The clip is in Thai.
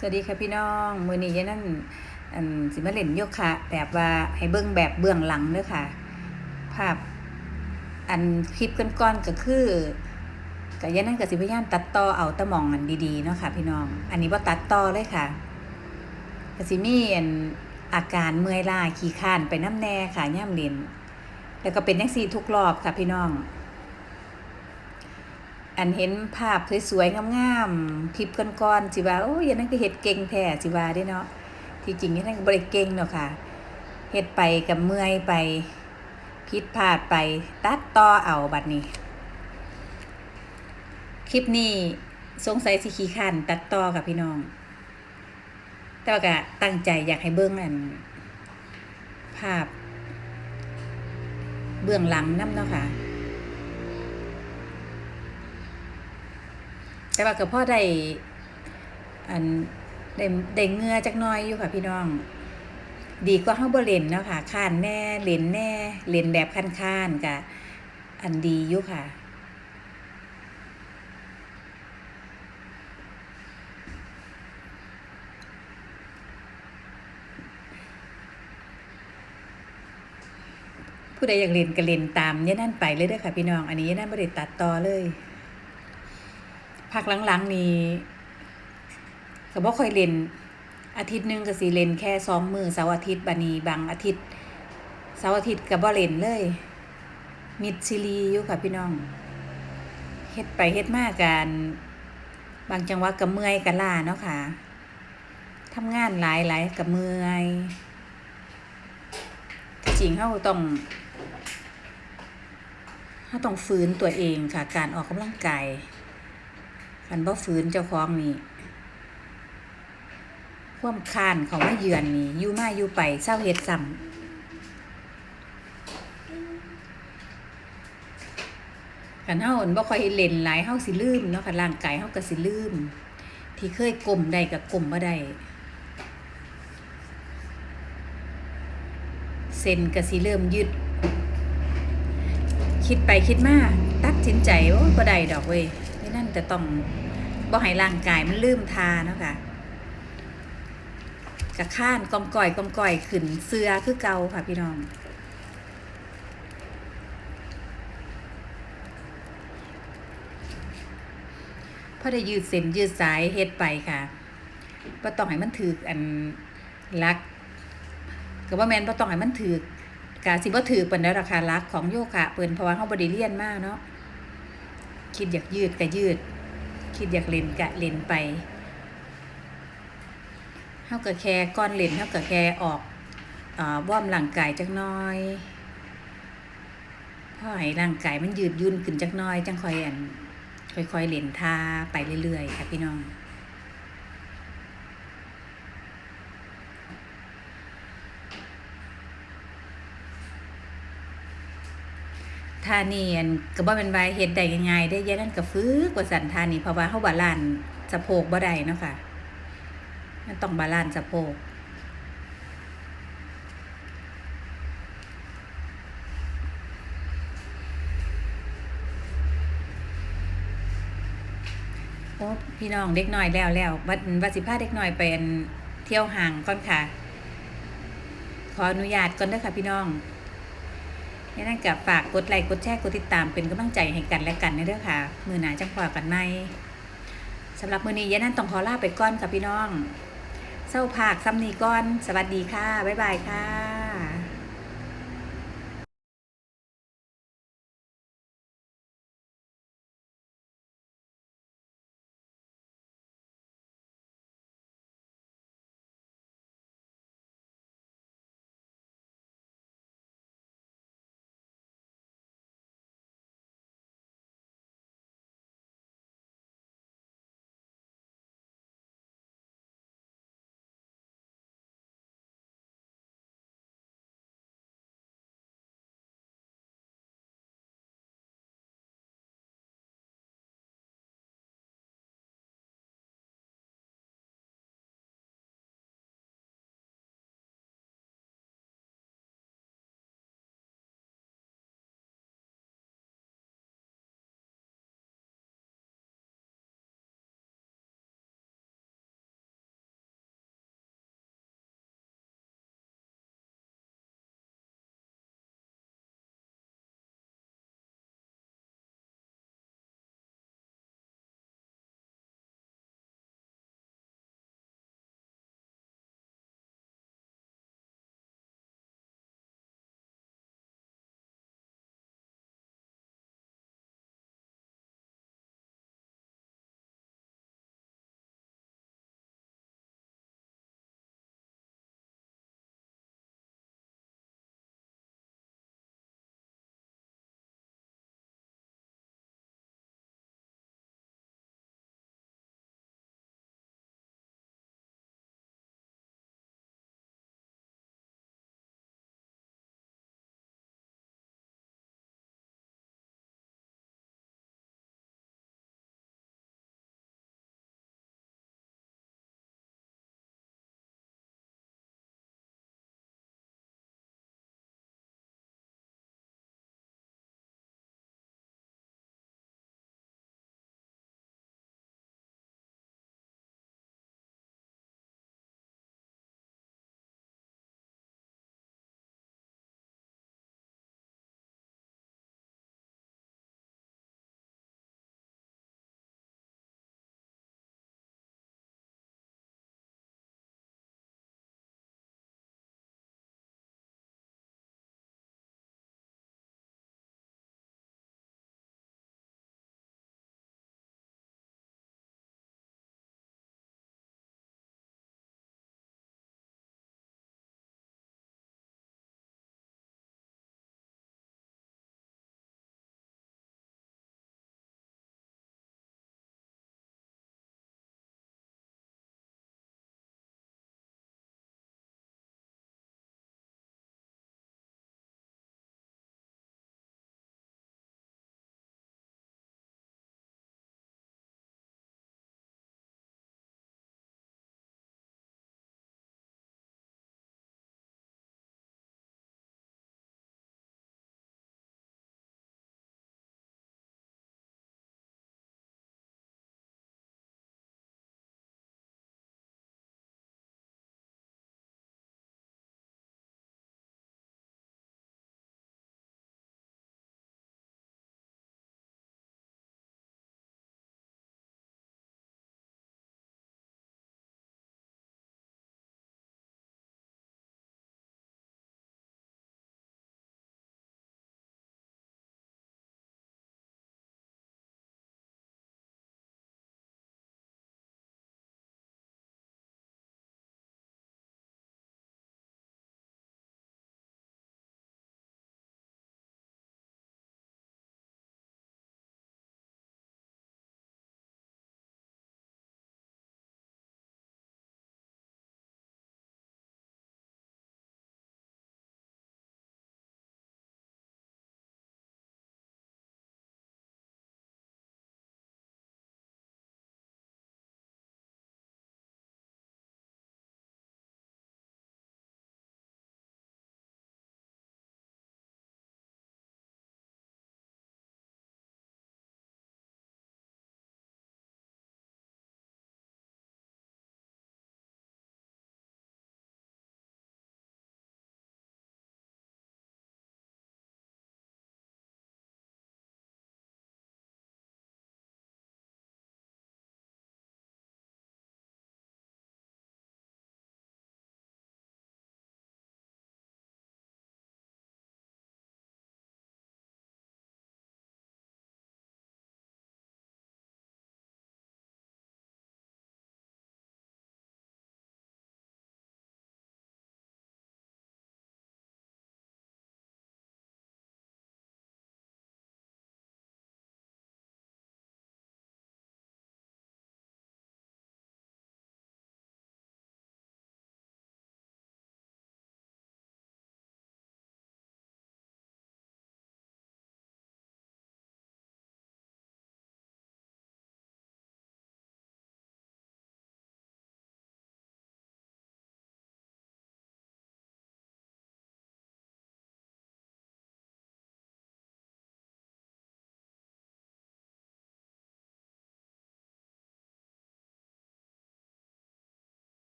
สวัสดีค่ะพี่น้องมือนี้ยายนั่นอันสิมาเล่นโยคะแบบว่าให้เบิ่งแบบเบื้องหลังเด้อค่ะ ภาพอันคลิปก้อนๆก็คือกับยายนั่นกับสิพยายามตัดต่อเอาตะมองอันดีๆเนาะค่ะ พี่น้อง อันนี้ว่าตัดต่อเลยค่ะก็สิมีอันอาการเมื่อยล้าขี้ข้านไปน้ำแน่ค่ะย่ำเล่นแล้วก็เป็นจังซี่ทุกรอบค่ะพี่น้อง อันเห็นภาพสวยๆงามๆคลิปก้อนๆสิว่าโอ้ยอันนั้นก็เฮ็ดเก่งแท้สิว่าเด้เนาะที่จริงนนั้นก็บ่ได้เก่งเนาะค่ะเฮ็ดไปกับเมื่อยไปผิดพลาดไปตัดต่อเอาบัดนี้ คลิปนี้สงสัยสิขี้ข้านตัดต่อกับพี่น้อง แต่ว่าก็ตั้งใจอยากให้เบิ่งอันภาพ เบื้องหลังนำเนาะค่ะ แต่ว่าก็พ่อได้อันได้ได้เงือจักน้อยอยู่ค่ะพี่น้อง ดีกว่าเฮาบ่เล่นเนาะค่ะค้านแน่เล่นแน่เล่นแบบค้านๆก็อันดีอยู่ค่ะผู้ใดอยากเล่นก็เล่นตามยายนั่นไปเลยเด้อค่ะพี่น้อง อันนี้ยนั่นบ่ได้ตัดต่อเลย พักหลังๆนี้ก็บ่ค่อยเล่นอาทิตย์หนึงก็สิเล่นแค่สองมือเสาร์อาทิตย์บัดนี้บางอาทิตย์เสาร์อาทิตย์ก็บ่เล่นเลย มิดซิลีอยู่ค่ะพี่น้องเฮ็ดไปเฮ็ดมากันบางจังหวะก็เมื่อยก็ล้าเนาะค่ะทำงานหลายๆก็เมื่อยที่จริงเฮาต้องเฮาต้องฟื้นตัวเองค่ะการออกกำลังกาย คันบ่ฝืนเจ้าของนี่ความคานเขามาเยือนนี่อยู่มาอยู่ไปเศร้าเฮ็ดซ้ำคันเฮาอ้นบ่ค่อยเล่นหลายเฮาสิลืมเนาะค่ะร่างกายเฮาก็สิลืม ที่เคยก้มได้ก็ก้มบ่ได้เส้นก็สิเริ่มยืด คิดไปคิดมาตัดสินใจโอ้บ่ได้ดอกเว้ย นี่นั่นจะต้องบ่ให้ร่างกายมันลืมทาเนาะค่ะกะข้านกอมก่อยกอมก่อยขึ้นเสื้อคือเก่าค่ะพี่น้อง พอได้ยืดเส้นยืดสายเฮ็ดไปค่ะบ่ต้องให้มันถืออันลักก็บ่แม่นบ่ต้องให้มันถือกกะสิบ่ถือเปานใดราคาลักของโยคะเปิ้นเพราะว่าเฮาบ่ได้เรียนมาเนาะ คิดอยากยืดก็ยืด คิดอยากเล่นก็เล่นไปเฮากับแค่ก้อนเล่นเฮากับแค่ออกว่อมร่างกายจักน้อยพอให้ร่างกายมันยืดยุ่นขึ้นจักน้อย จังค่อยอันค่อยๆเล่นท่าไปเรื่อยๆค่ะพี่น้อง ทานีอันก็บ่เป็นว่าเฮ็ดได้ง่ายๆได้ยายนั่นก็ฝึกว่าสันทานีเพราะว่าเฮาบาลานสะโพกบ่ได้เนาะค่ะ มันต้องบาลานสะโพกโอ้พี่น้องเด็กน้อยแล้วแล้ววัดวัดสิพาเด็กน้อยไปอันเที่ยวห่างก่อนค่ะ ขออนุญาตก่อนเด้อค่ะพี่น้อง นี่นั่นกับฝากกดไลค์กดแชร์กดติดตามเป็นกำลังใจให้กันและกันในเรื่องค่ะ มือหนาจังพอกันไหมสำหรับมือนี้ยายนั่นต้องขอลาไปก่อนค่ะพี่น้องเศร้าภาคซ้ำนีก่อน สวัสดีค่ะ บ๊ายบายค่ะ